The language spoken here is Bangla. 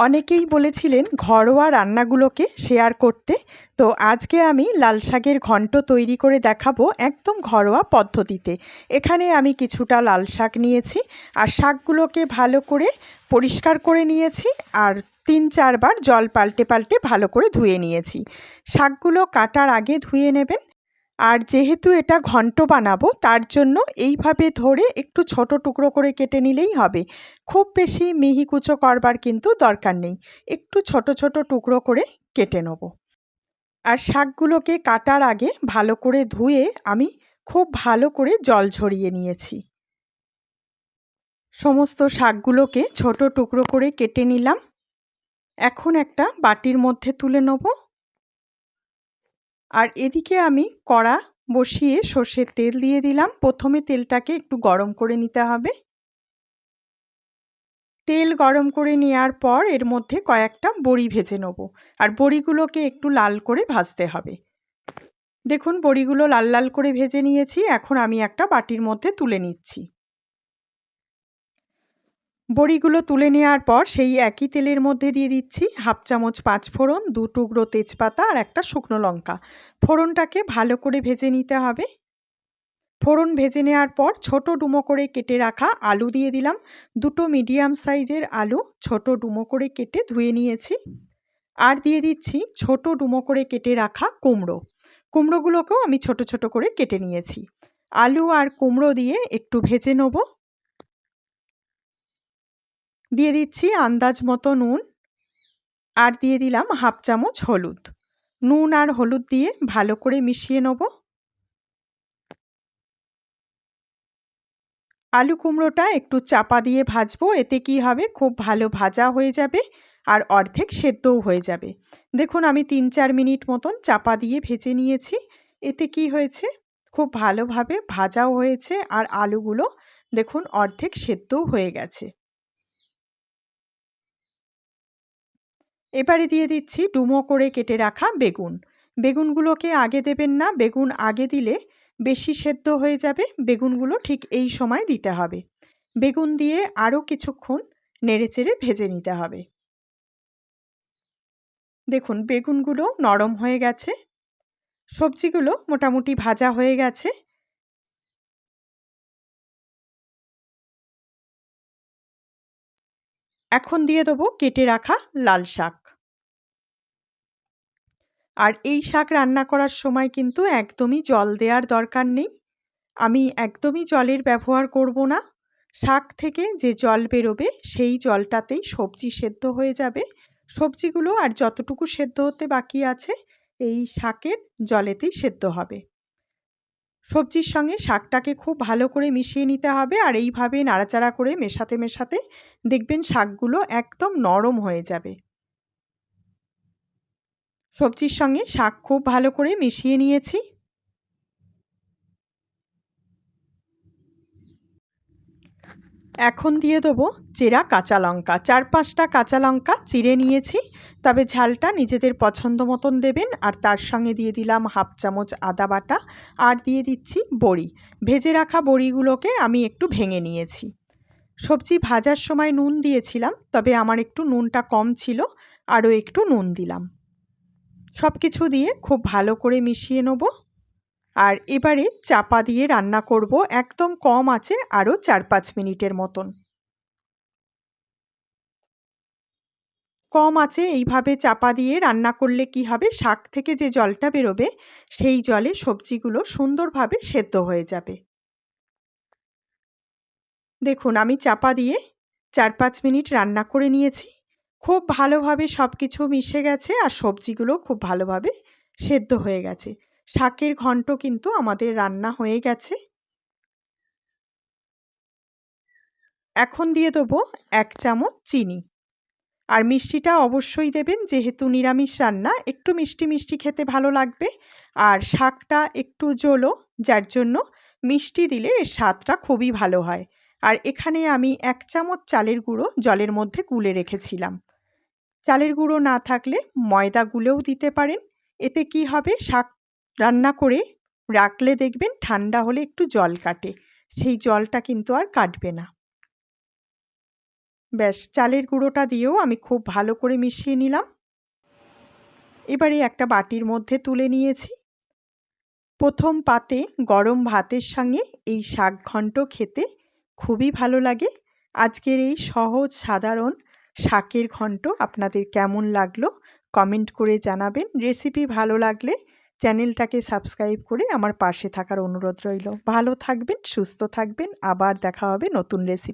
অনেকেই বলেছিলেন ঘরোয়া রান্নাগুলোকে শেয়ার করতে। তো আজকে আমি লাল শাকের ঘন্ট তৈরি করে দেখাবো একদম ঘরোয়া পদ্ধতিতে। এখানে আমি কিছুটা লাল শাক নিয়েছি আর শাকগুলোকে ভালো করে পরিষ্কার করে নিয়েছি আর তিন চারবার জল পাল্টে পাল্টে ভালো করে ধুয়ে নিয়েছি। শাকগুলো কাটার আগে ধুয়ে নেবেন আর যেহেতু এটা ঘন্ট বানাবো, তার জন্য এইভাবে ধরে একটু ছোট টুকরো করে কেটে নিলেই হবে। খুব বেশি মিহি কুচো করবার কিন্তু দরকার নেই। একটু ছোট ছোট টুকরো করে কেটে নেব। আর শাকগুলোকে কাটার আগে ভালো করে ধুয়ে আমি খুব ভালো করে জল ঝরিয়ে নিয়েছি। সমস্ত শাকগুলোকে ছোট টুকরো করে কেটে নিলাম। এখন একটা বাটির মধ্যে তুলে নেব। আর এদিকে আমি কড়া বসিয়ে সর্ষের তেল দিয়ে দিলাম। প্রথমে তেলটাকে একটু গরম করে নিতে হবে। তেল গরম করে নেওয়ার পর এর মধ্যে কয়েকটা বড়ি ভেজে নেব। আর বড়িগুলোকে একটু লাল করে ভাজতে হবে। দেখুন, বড়িগুলো লাল লাল করে ভেজে নিয়েছি। এখন আমি একটা বাটির মধ্যে তুলে নিচ্ছি। বড়িগুলো তুলে নেওয়ার পর সেই একই তেলের মধ্যে দিয়ে দিচ্ছি হাফ চামচ পাঁচ ফোড়ন, দু টুকরো তেজপাতা আর একটা শুকনো লঙ্কা। ফোড়নটাকে ভালো করে ভেজে নিতে হবে। ফোড়ন ভেজে নেওয়ার পর ছোট ডুমো করে কেটে রাখা আলু দিয়ে দিলাম। দুটো মিডিয়াম সাইজের আলু ছোট ডুমো করে কেটে ধুয়ে নিয়েছি। আর দিয়ে দিচ্ছি ছোট ডুমো করে কেটে রাখা কুমড়ো। কুমড়োগুলোকেও আমি ছোট ছোট করে কেটে নিয়েছি। আলু আর কুমড়ো দিয়ে একটু ভেজে নেব। দিয়ে দিচ্ছি আন্দাজ মতো নুন আর দিয়ে দিলাম হাফ চামচ হলুদ। নুন আর হলুদ দিয়ে ভালো করে মিশিয়ে নেব। আলু কুমড়োটা একটু চাপা দিয়ে ভাজবো, এতে কি হবে? খুব ভালো ভাজা হয়ে যাবে আর অর্ধেক সেদ্ধও হয়ে যাবে। দেখুন আমি তিন চার মিনিট মতন চাপা দিয়ে ভেজে নিয়েছি। এতে কি হয়েছে? খুব ভালোভাবে ভাজাও হয়েছে আর আলুগুলো দেখুন অর্ধেক সেদ্ধও হয়ে গেছে। এবারে দিয়ে দিচ্ছি ডুমো করে কেটে রাখা বেগুন। বেগুনগুলোকে আগে দেবেন না, বেগুন আগে দিলে বেশি সেদ্ধ হয়ে যাবে, বেগুনগুলো ঠিক এই সময় দিতে হবে। বেগুন দিয়ে আরও কিছুক্ষণ নেড়েচেড়ে ভেজে নিতে হবে। দেখুন, বেগুনগুলো নরম হয়ে গেছে, সবজিগুলো মোটামুটি ভাজা হয়ে গেছে। এখন দিয়ে দেবো কেটে রাখা লাল শাক। আর এই শাক রান্না করার সময় কিন্তু একদমই জল দেওয়ার দরকার নেই। আমি একদমই জলের ব্যবহার করব না। শাক থেকে যে জল বেরোবে, সেই জলটাতেই সবজি সেদ্ধ হয়ে যাবে। সবজিগুলো আর যতটুকু সেদ্ধ হতে বাকি আছে, এই শাকের জলেতেই সেদ্ধ হবে। সবজির সঙ্গে শাকটাকে খুব ভালো করে মিশিয়ে নিতে হবে আর এইভাবে নাড়াচাড়া করে মেশাতে মেশাতে দেখবেন শাকগুলো একদম নরম হয়ে যাবে। সবজির সঙ্গে শাক খুব ভালো করে মিশিয়ে নিয়েছি। এখন দিয়ে দেবো চেরা কাঁচা লঙ্কা। চার পাঁচটা কাঁচা লঙ্কা চিড়ে নিয়েছি, তবে ঝালটা নিজেদের পছন্দ মতন দেবেন। আর তার সঙ্গে দিয়ে দিলাম হাফ চামচ আদা বাটা আর দিয়ে দিচ্ছি বড়ি। ভেজে রাখা বড়িগুলোকে আমি একটু ভেঙে নিয়েছি। সবজি ভাজার সময় নুন দিয়েছিলাম, তবে আমার একটু নুনটা কম ছিল, আরও একটু নুন দিলাম। সব কিছু দিয়ে খুব ভালো করে মিশিয়ে নেব। আর এবারে চাপা দিয়ে রান্না করব একদম কম আছে আরও চার পাঁচ মিনিটের মতন। কম আছে এইভাবে চাপা দিয়ে রান্না করলে কি হবে? শাক থেকে যে জলটা বেরোবে, সেই জলে সবজিগুলো সুন্দরভাবে সেদ্ধ হয়ে যাবে। দেখুন, আমি চাপা দিয়ে চার পাঁচ মিনিট রান্না করে নিয়েছি। খুব ভালোভাবে সব কিছু মিশে গেছে আর সবজিগুলো খুব ভালোভাবে সেদ্ধ হয়ে গেছে। শাকের ঘন্ট কিন্তু আমাদের রান্না হয়ে গেছে। এখন দিয়ে দেবো এক চামচ চিনি। আর মিষ্টিটা অবশ্যই দেবেন, যেহেতু নিরামিষ রান্না, একটু মিষ্টি মিষ্টি খেতে ভালো লাগবে। আর শাকটা একটু জলো, যার জন্য মিষ্টি দিলে এর স্বাদটা খুবই ভালো হয়। আর এখানে আমি এক চামচ চালের গুঁড়ো জলের মধ্যে গুলে রেখেছিলাম। চালের গুঁড়ো না থাকলে ময়দা গুলেও দিতে পারেন। এতে কি হবে? শাক রান্না করে রাখলে দেখবেন ঠান্ডা হলে একটু জল কাটে। সেই জলটা কিন্তু আর কাটবে না। ব্যাস, চালের গুঁড়োটা দিয়েও আমি খুব ভালো করে মিশিয়ে নিলাম। এবারে একটা বাটির মধ্যে তুলে নিয়েছি। প্রথম পাতে গরম ভাতের সঙ্গে এই শাক ঘন্ট খেতে খুবই ভালো লাগে। আজকের এই সহজ, সাধারণ শাকের ঘন্ট আপনাদের কেমন লাগল? কমেন্ট করে জানাবেন। রেসিপি ভালো লাগলে চ্যানেলটাকে সাবস্ক্রাইব করে আমার পাশে থাকার অনুরোধ রইল। ভালো থাকবেন, সুস্থ থাকবেন, আবার দেখা হবে নতুন রেসিপি